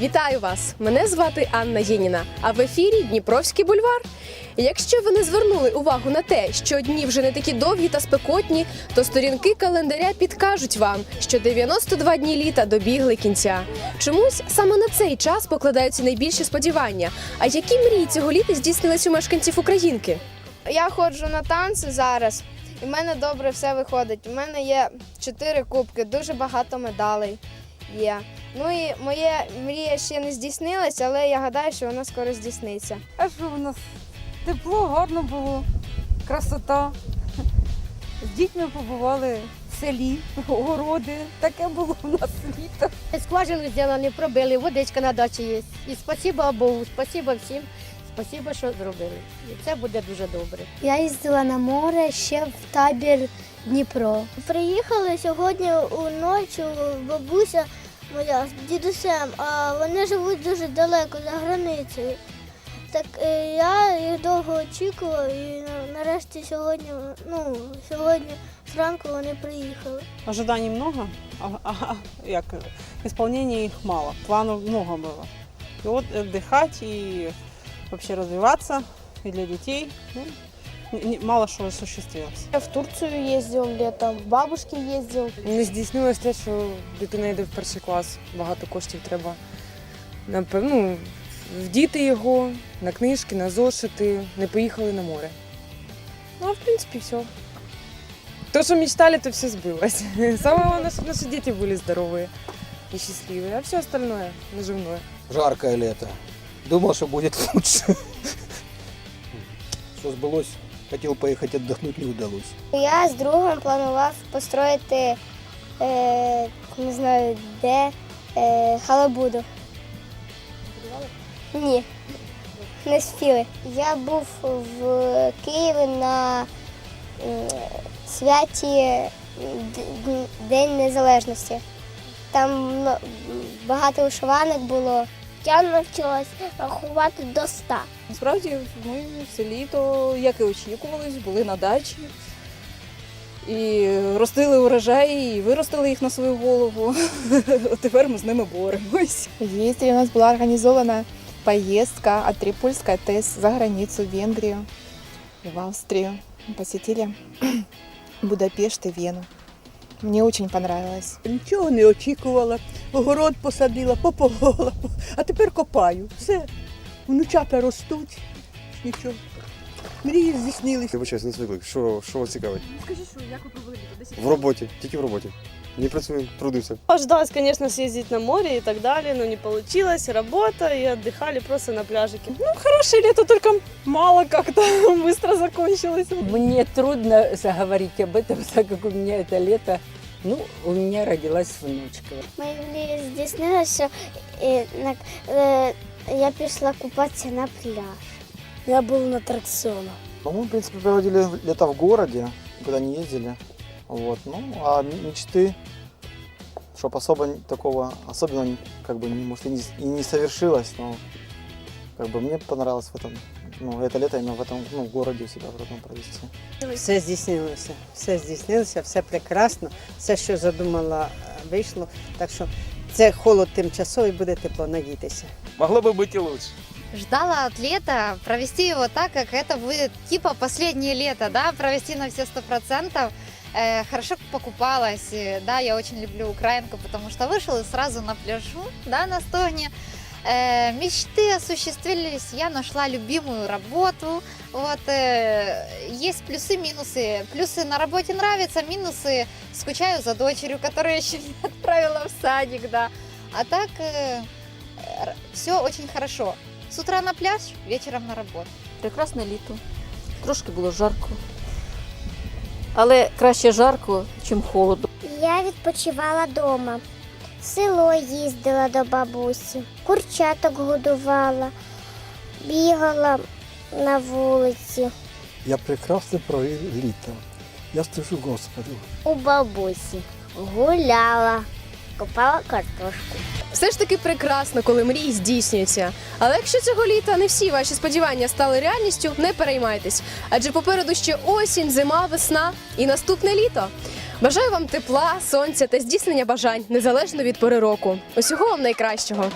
Вітаю вас! Мене звати Анна Єніна. А в ефірі Дніпровський бульвар. Якщо ви не звернули увагу на те, що дні вже не такі довгі та спекотні, то сторінки календаря підкажуть вам, що 92 дні літа добігли кінця. Чомусь саме на цей час покладаються найбільші сподівання. А які мрії цього літа здійснились у мешканців Українки? Я ходжу на танці зараз, і в мене добре все виходить. У мене є чотири кубки, дуже багато медалей є. Ну і моя мрія ще не здійснилася, але я гадаю, що вона скоро здійсниться. А що у нас тепло, гарно було, красота. З дітьми побували в селі, огороди. Таке було у нас літо. Скважину зробили, пробили, водичка на дачі є. І спасіба Богу, спасіба всім, спасіба, що зробили. І це буде дуже добре. Я їздила на море ще в табір Дніпро. Приїхали сьогодні уночі бабуся моя з дідусем, а вони живуть дуже далеко за границею. Так е, я їх довго очікувала і нарешті сьогодні, ну, сьогодні зранку вони приїхали. Ожиданий много, а, а- як, исполнения их мало. Планов много было. И вот отдыхать и вообще развиваться и для детей ну, мало что осуществилось. Я в Турцію їздив літом, в бабушки їздив. Не здійснилось те, що дитина йде в перший клас. Багато коштів треба напевно, ну, вдіти його на книжки, на зошити. Не поїхали на море. Ну, а в принципі, все. То, что мечтали, то все сбылось. Самое главное, чтобы наши дети были здоровые и счастливые, а все остальное наживное. Жаркое лето. Думал, что будет лучше. Что сбылось, хотел поехать отдохнуть, не удалось. Я з другом планував построїти, е, не знаю де, е, халабуду. Ні, не спіли. Я був в Києві на святі День Незалежності. Там багато вишиванок було. Я навчилась рахувати до ста. Насправді ми в селі, то як і очікувались, були на дачі. І ростили урожаї, і виростили їх на свою голову. От Тепер ми з ними боремось. Ездили, у нас была организована поездка от Трипольской ТЭС за границу, в Венгрию и в Австрию. Посетили Будапешт и Вену. Мне дуже понравилось. Нічого не очікувала. Огород посадила, пополола, а тепер копаю. Все. Внучата ростуть. Нічого. Мрії здійснилися. Вибачаюсь, не звикли. Що, що вас цікавить? Скажи, що як ви провели літо? В роботі, тільки в роботі. Не працюємо, трудимося. Ожидалось, конечно, съездить на море и так далее, но не получилось. Работа и отдыхали просто на пляжике. Ну, хорошее лето, только мало как-то быстро закончилось. Мне трудно заговорить об этом, так как у меня это лето. Ну, у меня родилась внучка. Моя мрія здійснилася, і, на- е, я пішла купатися на пляж. Я був на атракціонах. Ну, мы, в принципе, проводили лето в городе, куда не ездили. Вот. Ну, а м- мечты, чтоб особо н- такого, особенно, как бы, не- может, и не, с- и не совершилось, но как бы мне понравилось в этом, ну, это лето именно в этом, ну, в городе у себя в родном провести. Все здійснилося, все здійснилося, все прекрасно, все, що задумала, вийшло. Так що це холод тимчасовий, буде тепло, надійтеся. Могло би бути і лучше. Ждала от лета провести его так, как это будет типа последнее лето, да, провести на все сто процентов. Э, хорошо покупалась, э, да, я очень люблю украинку, потому что вышел и сразу на пляжу, да, на стогне. Э, мечты осуществились, я нашла любимую работу. Вот есть плюсы, минусы. Плюсы на работе нравятся, минусы скучаю за дочерью, которую еще не отправила в садик, да. А так все очень хорошо. С утра на пляж, вечером на работу. Прекрасне літо. Трошки було жарко. Але краще жарко, ніж холодно. Я відпочивала вдома. В село їздила до бабусі, курчаток годувала, бігала на вулиці. Я прекрасно провел лето. Я служу Господу. У бабусі гуляла, копала картошку. Все ж таки прекрасно, коли мрії здійснюються. Але якщо цього літа не всі ваші сподівання стали реальністю, не переймайтесь. Адже попереду ще осінь, зима, весна і наступне літо. Бажаю вам тепла, сонця та здійснення бажань незалежно від пори року. Усього вам найкращого.